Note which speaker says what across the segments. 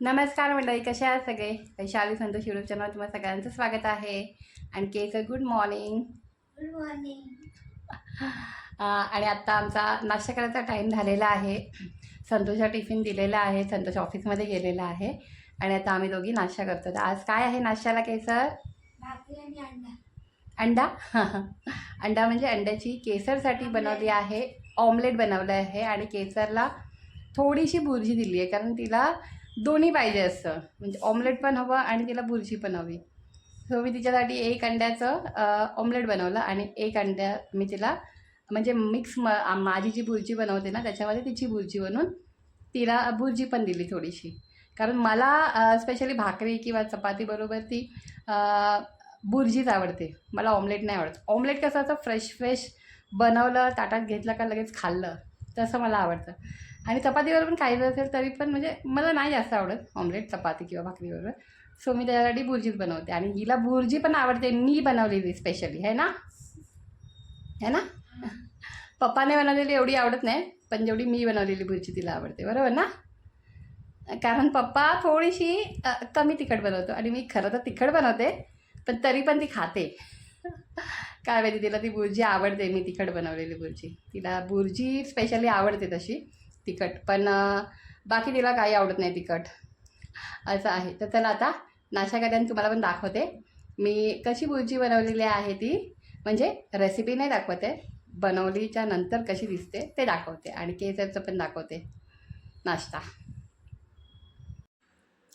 Speaker 1: नमस्कार मंडळी कशा आहात सगळे? वैशाली संतोष युट्यूब चॅनल तुम्हाला सगळ्यांचं स्वागत आहे. आणि cake good morning
Speaker 2: good morning
Speaker 1: आणि आत्ता आमचा नाश्ता करायचा टाईम झालेला आहे. संतोषचा टिफिन दिलेला आहे. संतोष ऑफिसमध्ये गेलेला आहे. आणि आता आम्ही दोघी नाश्ता करतो. तर आज काय आहे नाश्त्याला केसर?
Speaker 2: अंडा.
Speaker 1: अंडा? म्हणजे अंड्याची केसरसाठी बनवली आहे. ऑमलेट बनवलं आहे. आणि केसरला थोडीशी बुर्जी दिली आहे. कारण तिला दोन्ही पाहिजे असं म्हणजे ऑमलेट पण हवं आणि तिला बुर्जी पण हवी. सो मी तिच्यासाठी एक अंड्याचं ऑमलेट बनवलं आणि एक अंड्या मी तिला म्हणजे मिक्स म माझी जी बुर्जी बनवते ना त्याच्यामध्ये तिची बुर्जी बनवून तिला बुर्जी पण दिली थोडीशी. कारण मला स्पेशली भाकरी किंवा चपातीबरोबर ती बुर्जीच आवडते. मला ऑमलेट नाही आवडत. ऑमलेट कसं असं फ्रेश फ्रेश बनवलं ताटात घेतलं का लगेच खाल्लं तसं मला आवडतं. आणि चपातीवर पण खायचं असेल तरी पण म्हणजे मला नाही जास्त आवडत ऑमलेट चपाती किंवा भाकरीबरोबर. सो मी त्याच्यासाठी भुर्जीच बनवते. आणि हिला भुर्जी पण आवडते मी बनवलेली स्पेशली है ना? है ना? पप्पाने बनवलेली एवढी आवडत नाही पण जेवढी मी बनवलेली भुर्जी तिला आवडते. बरोबर ना? कारण पप्पा थोडीशी कमी तिखट बनवतो. आणि मी खरं तर तिखट बनवते पण तरी पण ती खाते. काय माहिती तिला ती भुर्जी आवडते मी तिखट बनवलेली भुर्जी तिला भुर्जी स्पेशली आवडते तशी. तिखट. पण बाकी तिला काही आवडत नाही तिखट. असं आहे. तर चला आता नाश्ता करताना तुम्हाला पण दाखवते. मी कशी बुर्जी बनवलेली आहे ती. म्हणजे रेसिपी नाही दाखवते. बनवलीच्या नंतर कशी दिसते ते दाखवते. आणि केसरचं पण दाखवते. नाश्ता.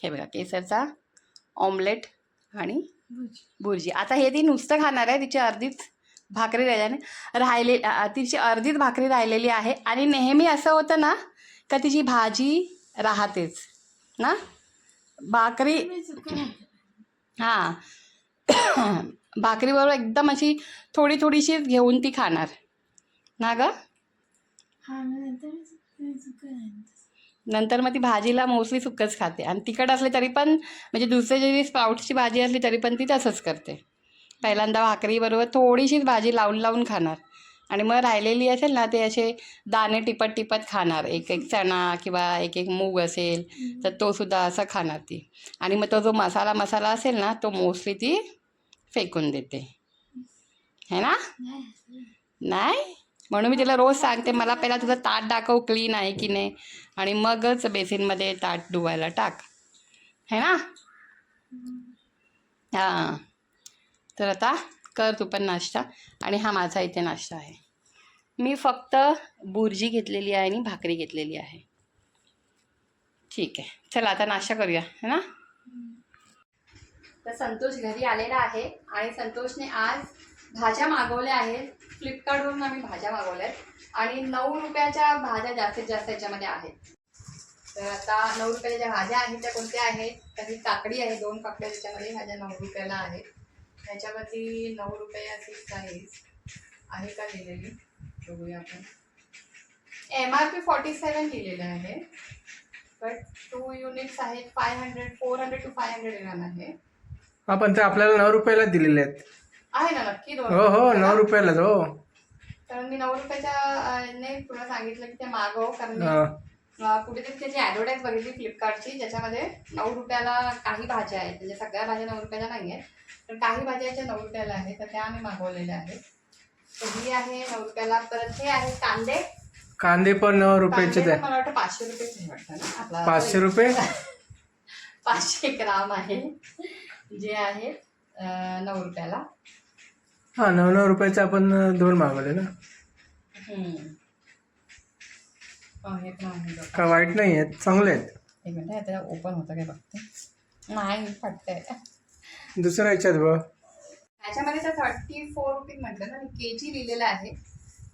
Speaker 1: हे बघा केसरचा ऑमलेट आणि बुर्जी आता हे ती नुसतं खाणार आहे. तिची अर्धीच भाकरी राहिल्याने राहिले तिची अर्धीच भाकरी राहिलेली आहे. आणि नेहमी असं होतं ना का तिची भाजी राहतेच ना? भाकरी हां. भाकरीबरोबर एकदम अशी थोडी थोडीशीच घेऊन ती खाणार. ना ग?
Speaker 2: हा नंतर
Speaker 1: मग ती भाजीला मोस्टली सुक्कच खाते. आणि तिखट असली तरी पण म्हणजे दुसरी जरी स्प्राउट्सची भाजी असली तरी पण ती तसंच करते. पहिल्यांदा भाकरीबरोबर थोडीशीच भाजी लावून लावून खाणार. आणि मग राहिलेली असेल ना ते असे दाणे टिपत टिपत खाणार. एक एक चणा किंवा एक एक मूग असेल तर तो सुद्धा असं खाणार ती. आणि मग तो जो मसाला मसाला असेल ना तो मोस्टली ती फेकून देते. है ना? नाही? म्हणून मी तिला रोज सांगते मला पहिला तुझं ताट दाखव क्लीन आहे की नाही? आणि मगच बेसिनमध्ये ताट धुवायला टाक. है ना? हां. तर आता कर तू पण नाश्ता. आणि हा माझा इथे नाश्ता आहे. मी फक्त बुर्जी घेतलेली आहे आणि भाकरी घेतलेली आहे. ठीक आहे. चला आता नाश्ता करूया है ना? तर संतोष घरी आलेला आहे आणि संतोषने आज भाज्या मागवल्या आहेत. फ्लिपकार्टवरून आम्ही भाज्या मागवल्या आहेत. आणि नऊ रुपयाच्या भाज्या जास्तीत जास्त याच्यामध्ये आहेत. तर आता नऊ रुपयाच्या ज्या भाज्या आहेत त्या कोणत्या आहेत? काही काकडी आहे दोन काकड्या त्याच्यामध्ये. भाज्या नऊ रुपयाला आहेत. त्याच्यावरती नऊ रुपयाची साईज आहे का लिहिलेली? बघूया आपण. M R P forty seven लिहिलेलं आहे. बट टू युनिट्स आहेत five hundred four hundred two five hundred gram आहे.
Speaker 3: हा पण ते आपल्याला नऊ रुपयाला दिलेले आहेत.
Speaker 1: आहे ना नक्की दोन
Speaker 3: हो हो
Speaker 1: रुपयाला?
Speaker 3: नऊ रुपयालाच हो.
Speaker 1: कारण मी नऊ रुपयाच्या ने तुला सांगितलं की ते मागव कारण मी
Speaker 3: हा.
Speaker 1: अं, कुठेतरी त्याची ॲडव्हर्टाईज बघितली फ्लिपकार्टची ज्याच्यामध्ये नऊ रुपयाला काही भाज्या आहेत. म्हणजे सगळ्या भाज्या नऊ रुपयाला नाही आहेत पण काही भाज्या ज्या नऊ रुपयाला आहेत तर त्या आम्ही मागवलेल्या आहेत. तर ही आहे नऊ रुपयाला परत हे आहे कांदे.
Speaker 3: कांदे पण नऊ रुपयाचे
Speaker 1: कांदे
Speaker 3: आहे
Speaker 1: मला वाटतं पाचशे रुपयेच आहे वाटतं ना आपला
Speaker 3: पाचशे रुपये?
Speaker 1: पाचशे ग्राम आहे. जे आहे अं, नऊ रुपयाला
Speaker 3: हा नऊ नऊ रुपयाचे आपण अं, दोन मागवले ना.
Speaker 1: हम्म. हो, हे पण आहे बघ.
Speaker 3: का वाईट नाही आहेत? चांगले आहेत.
Speaker 1: एक मिनिट आता ओपन होतं काय बघते? नाही फाटतंय
Speaker 3: दुसऱ्या ह्याच्यात बघ.
Speaker 1: ह्याच्यामध्ये तर थर्टी फोर रुपीज म्हटलं ना मी के जी लिहिलेलं आहे.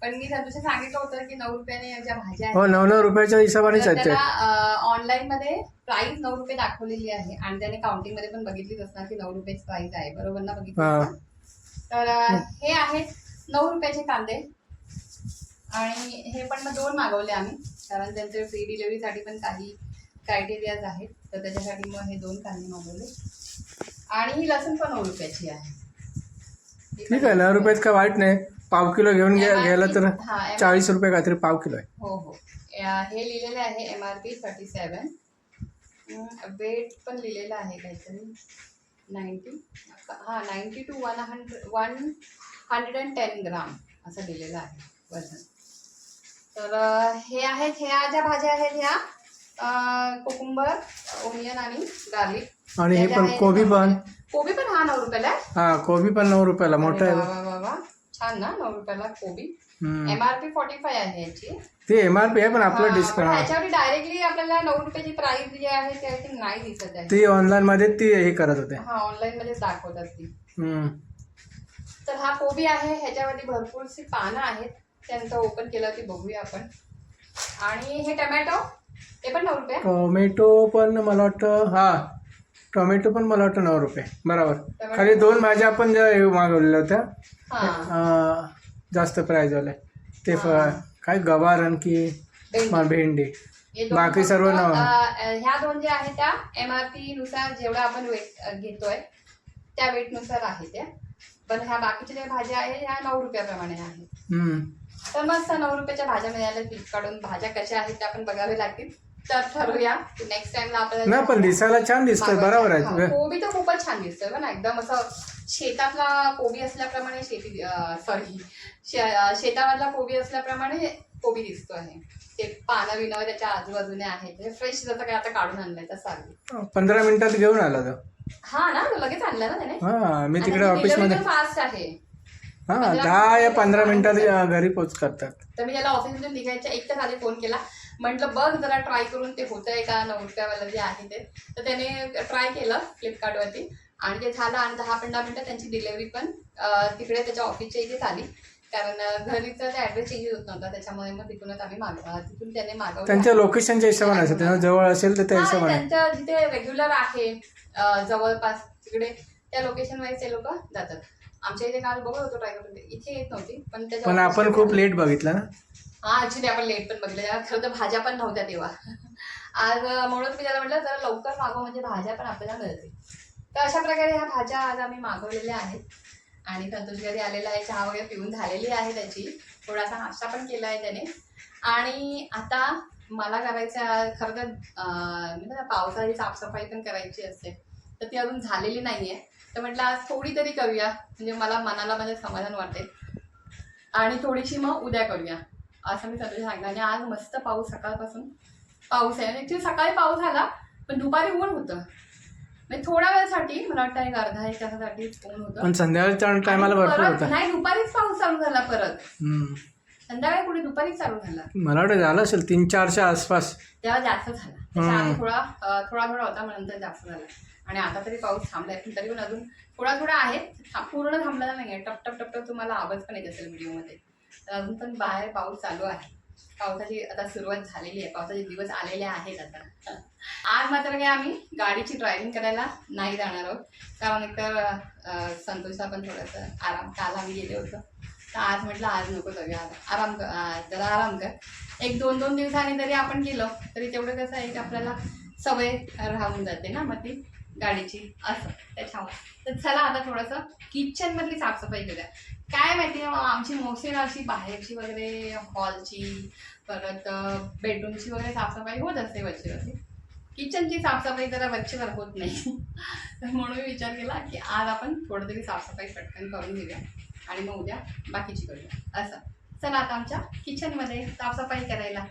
Speaker 1: पण मी संतोषला सांगितलं होतं की नऊ रुपयाने ज्या भाज्या
Speaker 3: हो
Speaker 1: आहेत
Speaker 3: नऊ नऊ रुपयाच्या हिशोबानेच
Speaker 1: तर
Speaker 3: आहेत ते.
Speaker 1: त्याला ऑनलाईन मध्ये प्राइस नऊ रुपये दाखवलेली आहे आणि त्याने काउंटिंगमध्ये पण बघितलीच असणार की नऊ रुपयाची प्राइस आहे. बरोबर ना बघितलं
Speaker 3: हा.
Speaker 1: तर अं, हे आहेत नऊ रुपयाचे कांदे. आणि हे पण मग दोन मागवले आम्ही. कारण त्यांचे फ्री डिलिव्हरीसाठी पण काही क्रायटेरियाज आहेत. तर त्याच्यासाठी मग हे दोन कांदे मागवले. आणि ही लसूण पण नऊ रुपयाची आहे.
Speaker 3: ठीक आहे नऊ रुपयात का वाईट नाही. पाव किलो घेऊन घ्या घ्यायला तर
Speaker 1: हा,
Speaker 3: चाळीस रुपये काहीतरी पाव किलो आहे.
Speaker 1: हो हो. या- हे लिहिलेले आहे M R P thirty seven weight पण लिहिलेलं आहे काहीतरी. नाईन्टी हां ninety two one hundred one hundred and ten gram असं लिहिलेलं आहे वजन. तर अं, हे आहेत ह्या ज्या भाज्या आहेत ह्या कोकुंबर ओनियन आणि गार्लिक.
Speaker 3: आणि हे पण कोबी पण.
Speaker 1: कोबी पण हा नऊ रुपयाला आहे.
Speaker 3: हा कोबी पण नऊ रुपयाला मोठा
Speaker 1: अरे
Speaker 3: आहे.
Speaker 1: वा, वा, वा, वा. छान ना नऊ रुपयाला कोबी.
Speaker 3: हम्म.
Speaker 1: M R P forty five आहे याची.
Speaker 3: ते एम आर पी आहे पण आपलं
Speaker 1: हा, पण
Speaker 3: डिस्काउंट
Speaker 1: ह्याच्यावर डायरेक्टली आपल्याला नऊ रुपयाची प्राइस जी आहे ती आय थिंक नाही दिसत आहे.
Speaker 3: ती ऑनलाईन मध्ये ती हे करत होते.
Speaker 1: हा ऑनलाईन मध्ये दाखवतात ती.
Speaker 3: हम्म.
Speaker 1: तर हा कोबी आहे ह्याच्यावरती भरपूरशी पानं आहेत. त्यांचं ओपन केलं की बघूया आपण. आणि हे टमॅटो ते पण नऊ रुपये?
Speaker 3: टोमॅटो पण मला वाटतं हा. टोमॅटो पण मला वाटतं नऊ रुपये. बरोबर. खाली दोन भाज्या आपण ज्या मागवलेल्या होत्या जास्त प्राईज वाले ते काय गवार आणखी
Speaker 1: भेंडी.
Speaker 3: बाकी सर्व.
Speaker 1: अं, ह्या दोन ज्या आहेत त्या एम आर पी नुसार जेवढा आपण वेट घेतोय त्या वेटनुसार आहे त्या पण ह्या बाकीच्या ज्या भाज्या आहेत ह्या नऊ रुपयाप्रमाणे आहेत. तर मस्त नऊ रुपयाच्या भाज्या मिळाल्या. फ्लिपकार्टून भाज्या कशा आहेत त्या आपण बघावे लागतील. तर ठरवूया. नेक्स्ट टाइमला आपल्याला
Speaker 3: नाही पण दिसायला छान दिसतोय बरोबर
Speaker 1: हा,
Speaker 3: आहे
Speaker 1: कोबी तर खूपच छान दिसतोय पण एकदम असं शेतातला कोबी असल्याप्रमाणे शेती सॉरी शेतामधला कोबी असल्याप्रमाणे कोबी दिसतो आहे ते पानं बिनं त्याच्या आजूबाजूने आहेत. फ्रेश जसं काय आता काढून आणलंय तसं आहे.
Speaker 3: पंधरा मिनिटात घेऊन आला तो.
Speaker 1: हा ना लगेच आणला ना त्याने?
Speaker 3: हा मी तिकडे ऑफिसमध्ये
Speaker 1: फास्ट आहे.
Speaker 3: हा दहा या पंधरा मिनिटात घरी पोच करतात
Speaker 1: तर मी त्याला ऑफिसमधून निघायच्या एक तास आधी फोन केला. म्हटलं बघ जरा ट्राय करून ते होतंय का? नऊ रुपयावालं जे आहे ते. तर त्याने ट्राय केलं फ्लिपकार्टवरती. आणि ते झालं आणि दहा पंधरा मिनटं त्यांची डिलेवरी पण तिकडे त्याच्या ऑफिसच्या इथे झाली. कारण घरीचा ते ॲड्रेस चेंज होत नव्हता. त्याच्यामुळे मग तिथूनच आम्ही माग अं, तिथून त्याने मागवलं.
Speaker 3: त्यांच्या लोकेशनच्या हिशोबाने असतं त्यांना जवळ असेल तर त्या हिशोबाने.
Speaker 1: त्यांच्या जिथे रेग्युलर आहे जवळपास तिकडे त्या लोकेशन वाईज ते लोक जातात. आमच्या इथे काल बघत होतो ट्राय करून. इथे येत नव्हती पण त्याच्या
Speaker 3: पण आपण खूप लेट बघितलं ना?
Speaker 1: हा ऍक्च्युली आपण लेट पण बघितलं खरं तर भाज्या पण नव्हत्या तेव्हा. आज म्हणून मी त्याला म्हटलं जरा लवकर मागव म्हणजे भाज्या पण आपल्याला मिळतील. तर अशा प्रकारे ह्या भाज्या आज आम्ही मागवलेल्या आहेत. आणि संतोष घरी आलेला आहे चहा वगैरे पिऊन झालेली आहे त्याची. थोडासा नाश्ता पण केला आहे त्याने. आणि आता मला करायचं खरं तर म्हणजे ना पावसाळी साफसफाई पण करायची असते. तर ती अजून झालेली नाही आहे तर म्हटलं आज थोडी तरी करूया. म्हणजे मला मनाला माझं समाधान वाटेल. आणि थोडीशी मग उद्या करूया. असं मी सगळं सांगितलं. आणि आज मस्त पाऊस सकाळपासून. पाऊस आहे. ॲक्च्युली सकाळी पाऊस आला पण दुपारी ऊन होतं. म्हणजे थोड्या वेळासाठी मला वाटतं एक अर्धा एक तासासाठी ऊन होतं.
Speaker 3: पण संध्याकाळच्या टायमाला भरपूर होता.
Speaker 1: नाही दुपारीच पाऊस चालू झाला परत. संध्याकाळी कुठे दुपारीच चालू झाला.
Speaker 3: मला वाटतं झालं असेल तीन चारच्या आसपास.
Speaker 1: तेव्हा जास्त झाला. त्याच्या
Speaker 3: हम्म.
Speaker 1: आधी थोडा थोडा थोडा होता मग नंतर जास्त झाला. आणि आता तरी पाऊस थांबलाय. पण तरी पण अजून थोडा थोडा आहे. पूर्ण थांबलेला नाही आहे टप टप टप टप तुम्हाला आवाज पण येत असेल व्हिडिओमध्ये. तर अजून पण बाहेर पाऊस चालू आहे. पावसाची आता सुरुवात झालेली आहे. पावसाचे दिवस आलेले आहेत आता. आज मात्र काय आम्ही गाडीची ड्रायव्हिंग करायला नाही जाणार आहोत. कारण एकतर अं, संतोषला पण थोडंसं आराम काल आम्ही गेले होतो. तर आज म्हटलं आज नको जाऊया. आराम कर जरा आराम कर. एक दोन दोन दिवसांनी जरी आपण गेलो तरी तेवढं कसं आहे की आपल्याला सवय राहून जाते ना मग ती. गाडीची. असं. त्याच्यामुळे. तर चला आता थोडंसं किचनमधली साफसफाई करूया काय माहिती आहे आमची मोस्टली अशी बाहेरची वगैरे हॉलची परत बेडरूमची वगैरे साफसफाई होत असते वरची किचनची साफसफाई जरा वरचेवर होत नाही. तर म्हणून मी विचार केला की आज आपण थोडं तरी साफसफाई पटकन करून घेऊया. आणि मग उद्या बाकीची करूया. असं. चला आता आमच्या किचनमध्ये साफसफाई करायला.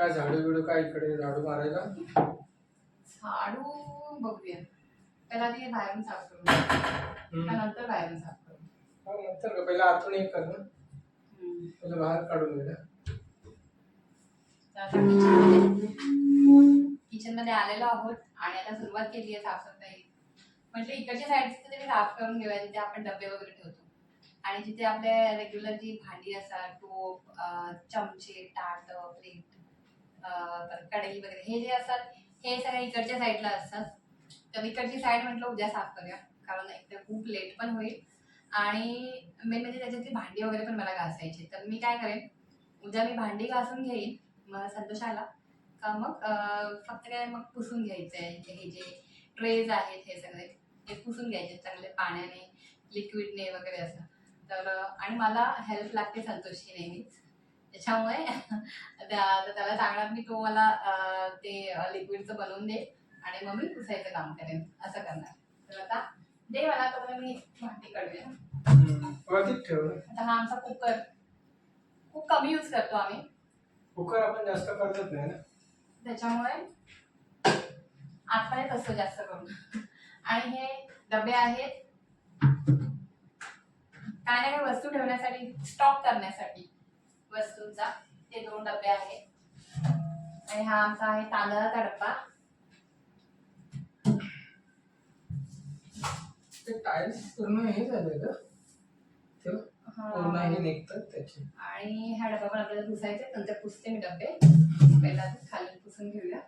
Speaker 3: काय झाडू बिडू काय इकडे झाडू मारायला?
Speaker 1: झाडू बघूया. पहिला ती बाहेरून साफ घेऊ. त्यानंतर बाहेरून साफ करू.
Speaker 3: नंतर का पहिला आतून एक कर ना. पहिला बाहेर काढून घे
Speaker 1: तर आता किचनमध्ये किचनमध्ये आलेलो आहोत आणि आता सुरुवात केली आहे साफसफाई. म्हटलं इकडच्या साईडचं तरी साफ करून घेऊया जिथे आपण डबे वगैरे ठेवतो. आणि जिथे आपल्या रेग्युलर जी भांडी असतात टोप अं, चमचे ताट प्लेट कढई वगैरे. हे जे असतात हे सगळ्या इकडच्या साईडला असतात. तर इकडची साईड म्हटलं उद्या साफ करूया. कारण एक तर खूप लेट पण होईल. आणि मेन म्हणजे त्याच्यातली भांडी वगैरे पण मला घासायची. तर मी काय करेन उद्या मी भांडी घासून घेईन मग संतोष आला. का मग फक्त काय मग पुसून घ्यायचं आहे हे जे ट्रेज आहेत हे सगळे हे पुसून घ्यायचे चांगले पाण्याने लिक्विडने वगैरे असं. तर आणि मला हेल्प लागते संतोषची नेहमीच. त्याच्यामुळे त्याला सांगणार मी तो मला ते लिक्विडचं बनवून दे आणि मग मी पुसायचं काम करेन. असं करणार. तर आता दे मला तो मी भांडी
Speaker 3: ठेव.
Speaker 1: आता हा आमचा कुकर. खूप कमी यूज करतो आम्ही.
Speaker 3: कुकर आपण जास्त करतच नाही ना?
Speaker 1: त्याच्यामुळे आतमध्ये असतो जास्त करून. आणि हे डबे आहेत. काय ना वस्तू ठेवण्यासाठी स्टॉक करण्यासाठी. वस्तूंचा. ते दोन डबे आहेत. आणि हा आमचा आहे तांदळाचा डब्बा.
Speaker 3: ते पूर्ण हे झाले का ते पूर्ण हे निघतात त्याचे.
Speaker 1: आणि हा डबा पण आपल्याला पुसायचा नंतर पुसते मी डबे. पहिला खाली पुसून घेऊया.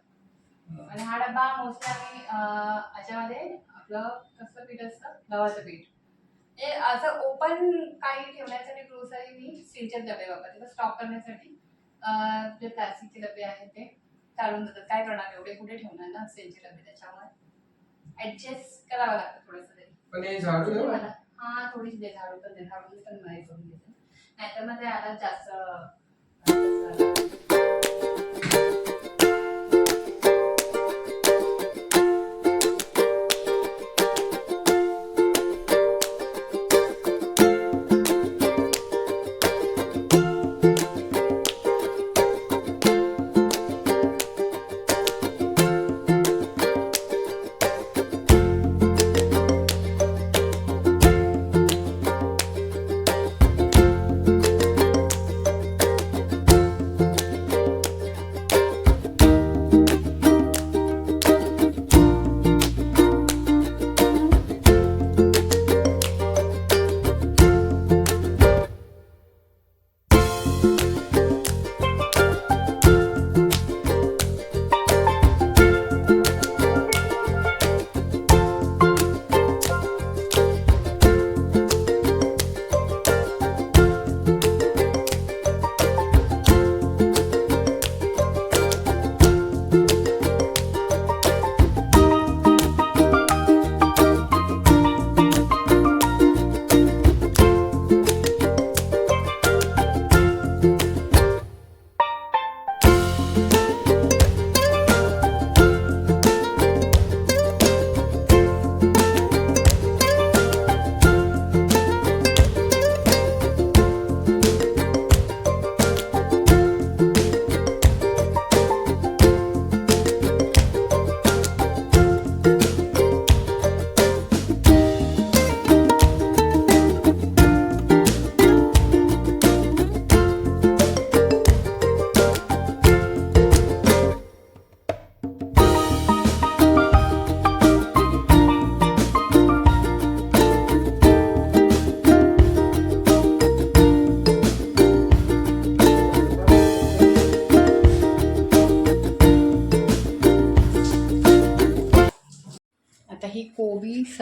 Speaker 1: आणि हा डबा मोस्टली आम्ही याच्यामध्ये आपलं कसलं पीठ असतं? गव्हाचं पीठ. हे असं ओपन काही ठेवण्यासाठी ग्रोसरी मी स्टीलचे डबे वापरते. स्टॉक करण्यासाठी जे प्लास्टिकचे डबे आहेत ते चालून जातात. काय करणार? एवढे कुठे ठेवणार ना स्टीलचे डबे? त्याच्यामुळे ऍडजस्ट करावं लागतं थोडंसं तरी.
Speaker 3: पण हे झाडू.
Speaker 1: मला हा थोडीशी दे झाडू पण दे झाडू पण मला हे करून देते. नाहीतर मग ते आला जास्त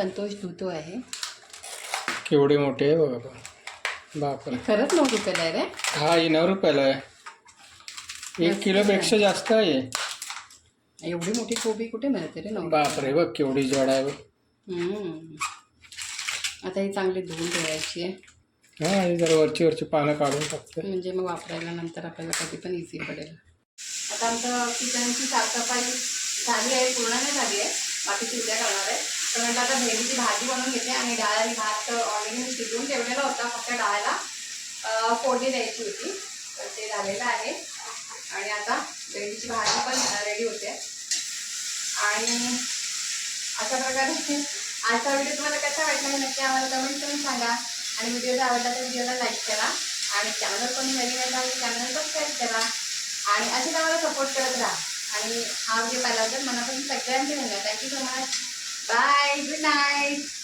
Speaker 1: संतोष धुतो आहे.
Speaker 3: केवढे मोठे आहे बघा. बापरे.
Speaker 1: खरंच नऊ रुपयाला आहे रे.
Speaker 3: हा हे नऊ रुपयाला आहे. एक किलोपेक्षा जास्त आहे.
Speaker 1: एवढी मोठी कोबी कुठे मिळते रे नऊ
Speaker 3: बापरे बघ केवढी जड आहे बघ.
Speaker 1: आता ही चांगली धुवून ठेवायची आहे.
Speaker 3: हा हे जरा वरची वरची पानं काढून टाकते.
Speaker 1: म्हणजे मग वापरायला नंतर आपल्याला कधी पण इझी पडेल. आता आमचं किचनची साफसफाई झाली आहे पूर्ण नाही झाली आहे. बाकीची उद्या करणार आहे. तर म्हटलं आता भेंडीची भाजी बनवून घेते आणि डाळ भात ऑलरेडी मी शिजवून ठेवलेला होता. फक्त डाळाला फोडणी द्यायची होती. तर ते झालेलं आहे. आणि आता भेंडीची भाजी पण रेडी होते. आणि अशा प्रकारे आजचा व्हिडिओ तुम्हाला कसा वाटला नक्की आम्हाला कमेंट करून सांगा. आणि व्हिडिओ जर आवडला तर व्हिडिओला लाईक करा. आणि चॅनल पण नवीन आला तर चॅनल सबस्क्राईब करा. आणि असेच आम्हाला सपोर्ट करत राहा. आणि हा व्हिडिओ पाहिल्याबद्दल मनापासून सगळ्यांचे धन्यवाद. Thank you so much Bye. Good night.